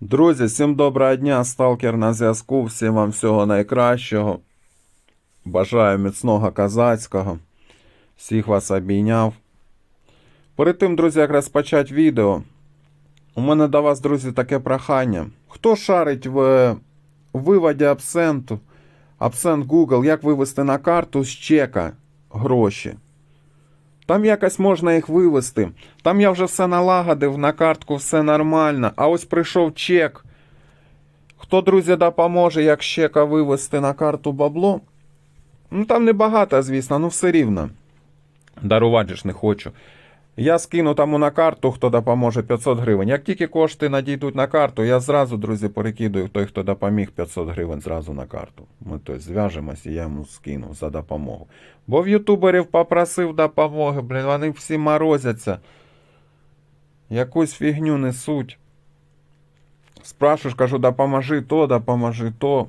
Друзі, всім доброго дня, сталкер на зв'язку. Всім вам всього найкращого. Бажаю міцного казацького. Всіх вас обійняв. Перед тим, друзі, як розпочати відео, у мене до вас, друзі, таке прохання. Хто шарить в виводі абсенту, абсент Google, як вивести на карту з чека гроші? Там якось можна їх вивезти. Там я вже все налагодив, на картку все нормально. А ось прийшов чек. Хто, друзі, допоможе, як чека вивезти на карту бабло? Ну там небагато, звісно, ну все рівно. Дарувати ж не хочу. Я скину тому на карту, хто допоможе 500 гривень. Як тільки кошти надійдуть на карту, я зразу, друзі, перекидаю той, хто допоміг 500 гривень зразу на карту. Ми тобто, зв'яжемось і я йому скину за допомогу. Бо в ютуберів попросив допомоги, блін, вони всі морозяться. Якусь фігню несуть. Спрашуєш, кажу, допоможи то, допоможи то.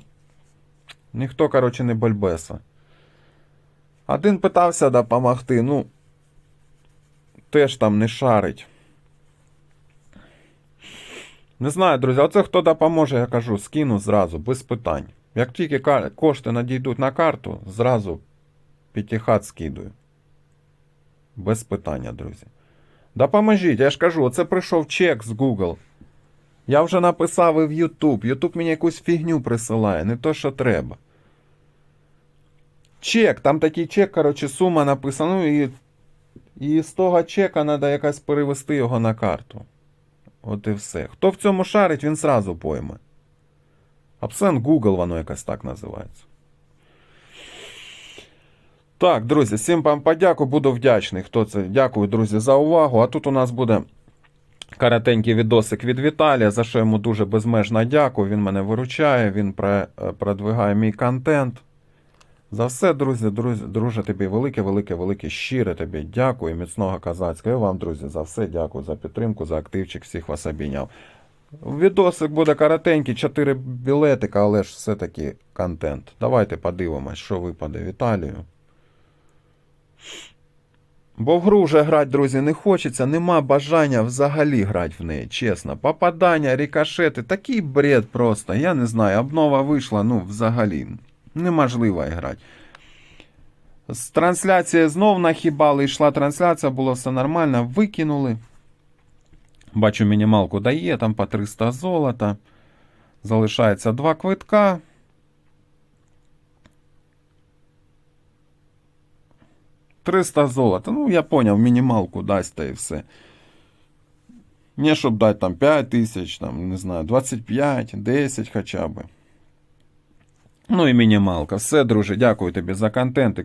Ніхто, коротше, не бальбеса. Один питався допомогти, ну, теж там не шарить. Не знаю, друзі, оце хто допоможе, я кажу, скину зразу, без питань. Як тільки кошти надійдуть на карту, зразу п'ятихат скидую. Без питання, друзі. Допоможіть, я ж кажу, оце прийшов чек з Google. Я вже написав і в YouTube. YouTube мені якусь фігню присилає, не то, що треба. Чек, там такий чек, коротше, сума написана. Ну і, і з того чека треба якось перевести його на карту. От і все. Хто в цьому шарить, він сразу пойме. Абсент Google, воно якось так називається. Так, друзі, всім вам подяку, буду вдячний. Хто це? Дякую, друзі, за увагу. А тут у нас буде коротенький відосик від Віталія, за що йому дуже безмежно дякую. Він мене виручає, він е, продвигає мій контент. За все, друзі, друзі, друже, тобі велике, велике, велике, щире тобі дякую, міцного казацького. І вам, друзі, за все дякую, за підтримку, за активчик, всіх вас обійняв. Відосик буде коротенький, 4 білетика, але ж все-таки контент. Давайте подивимось, що випаде Віталію. Бо в гру вже грати, друзі, не хочеться, нема бажання взагалі грати в неї, чесно. Попадання, рикошети, такий бред просто. Я не знаю, обнова вийшла, ну, взагалі. Неможливо грати. З трансляції знов нахибали, йшла трансляція, було все нормально, викинули. Бачу, мінімалку дає, там по 300 золота. Залишається два квитка. Триста золота. Ну, я поняв, мінімалку дасть та і все. Не щоб дати там 5 тисяч, там, не знаю, 25, 10 хоча б. Ну і мінімалка. Все, друже, дякую тобі за контент.